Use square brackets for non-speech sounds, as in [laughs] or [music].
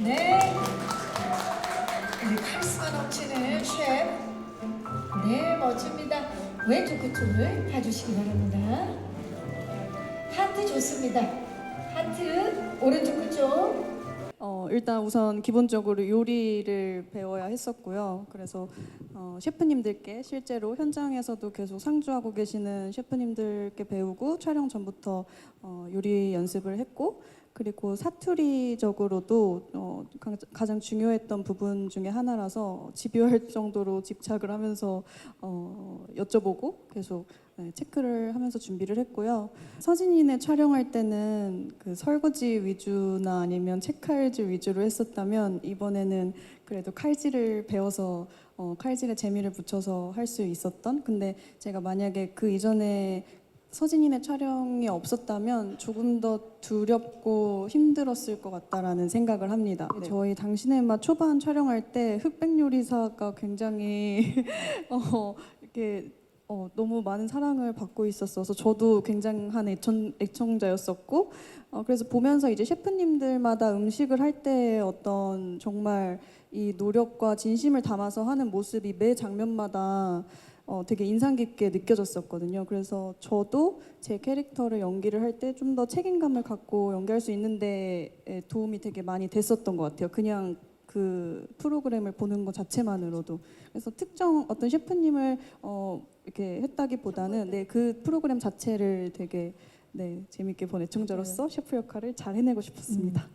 네. 우리 카리스마 넘치는 셰프. 네, 멋집니다. 왼쪽 그쪽을 봐주시기 바랍니다. 하트 좋습니다. 하트, 오른쪽 그쪽. 어, 일단 우선 기본적으로 요리를 배워야 했었고요. 그래서 어, 셰프님들께 실제로 현장에서도 계속 상주하고 계시는 셰프님들께 배우고 촬영 전부터 어, 요리 연습을 했고 그리고 사투리적으로도 어, 가- 가장 중요했던 부분 중에 하나라서 집요할 [laughs] 정도로 집착을 하면서 어, 여쭤보고 계속 네, 체크를 하면서 준비를 했고요. 서진이네 촬영할 때는 그 설거지 위주나 아니면 책칼질 위주로 했었다면 이번에는 그래도 칼질을 배워서 어, 칼질에 재미를 붙여서 할 수 있었던 근데 제가 만약에 그 이전에 서진이네 촬영이 없었다면 조금 더 두렵고 힘들었을 것 같다라는 생각을 합니다. 저희 당신의 맛 초반 촬영할 때 흑백 요리사가 굉장히 [laughs] 어, 이렇게 어, 너무 많은 사랑을 받고 있었어서 저도 굉장한 애청, 애청자였었고 어, 그래서 보면서 이제 셰프님들마다 음식을 할 때 어떤 정말 이 노력과 진심을 담아서 하는 모습이 매 장면마다 어, 되게 인상 깊게 느껴졌었거든요. 그래서 저도 제 캐릭터를 연기를 할 때 좀 더 책임감을 갖고 연기할 수 있는데 에 도움이 되게 많이 됐었던 것 같아요. 그냥 그 프로그램을 보는 것 자체만으로도 그래서 특정 어떤 셰프님을 어, 이렇게 했다기보다는 네, 그 프로그램 자체를 되게 네, 재밌게 본 애청자로서 셰프 역할을 잘 해내고 싶었습니다. 음,